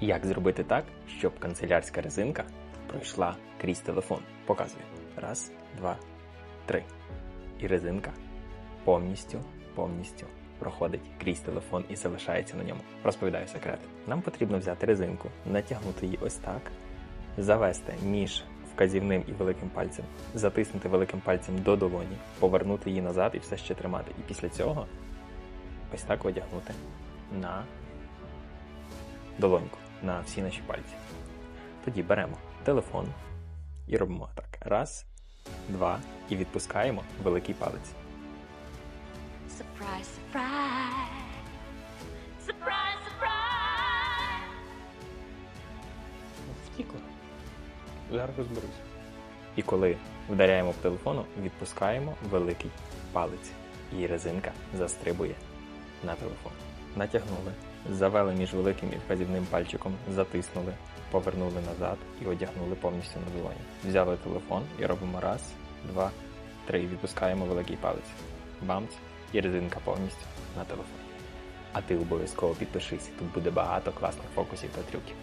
Як зробити так, щоб канцелярська резинка пройшла крізь телефон? Показую. Раз, два, три. І резинка повністю, повністю проходить крізь телефон і залишається на ньому. Розповідаю секрет. Нам потрібно взяти резинку, натягнути її ось так, завести між вказівним і великим пальцем, затиснути великим пальцем до долоні, повернути її назад і все ще тримати. І після цього ось так одягнути на долоньку, на всі наші пальці. Тоді беремо телефон і робимо так. Раз, два, і відпускаємо великий палець. Surprise, surprise. Surprise, surprise. Втікло. Зараз розберусь. І коли вдаряємо по телефону, відпускаємо великий палець. І резинка застрибує на телефон. Натягнули, завели між великим і вказівним пальчиком, затиснули, повернули назад і одягнули повністю на долоні. Взяли телефон і робимо раз, два, три. Відпускаємо великий палець. Бамц, і резинка повністю на телефон. А ти обов'язково підпишись, тут буде багато класних фокусів та трюків.